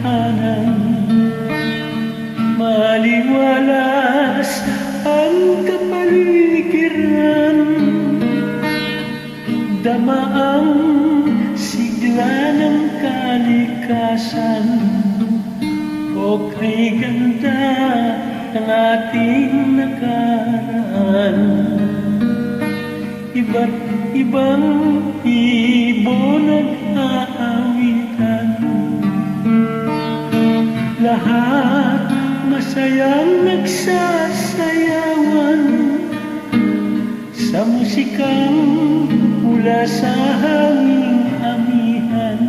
tahanan. Maliwalas ang kapaligiran. Damaang sigla ng kalikasan. O kay ganda ng ating nakaraan. Iba't ibang ibon nag-aawitan Lahat masayang nagsasayawan. Sa musikang mula sa hanging amihan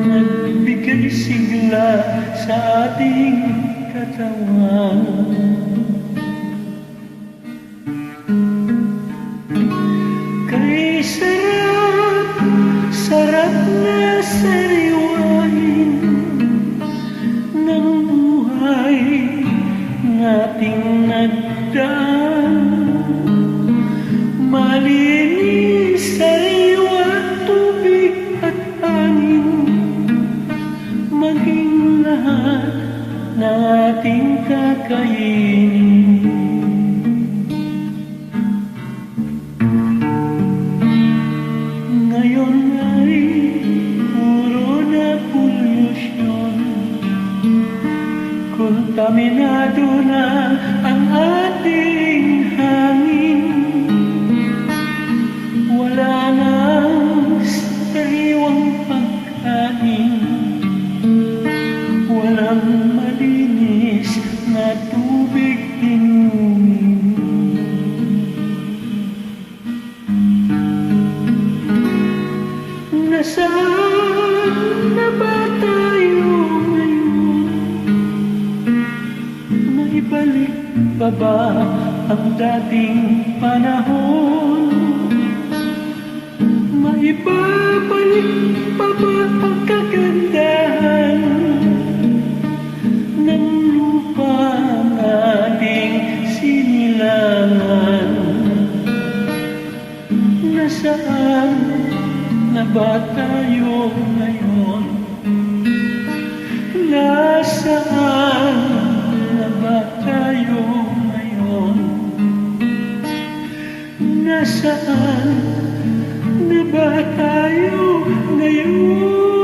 Nagbigay sigla sa ating katawan nagdaan. Malinis sariwa, tubig at hangin, maging lahat na ating kakainin. Kontaminado na ang ating hangin. Wala nang sariwang pagkain. Walang malinis na tubig inumin Nasaan Maibalik pa ba ang dating panahon? Maibabalik pa ba ang kagandahan ng lupa ating sinilangan? Nasaan na ba tayo ngayon? Nasaan na ba tayo ngayon?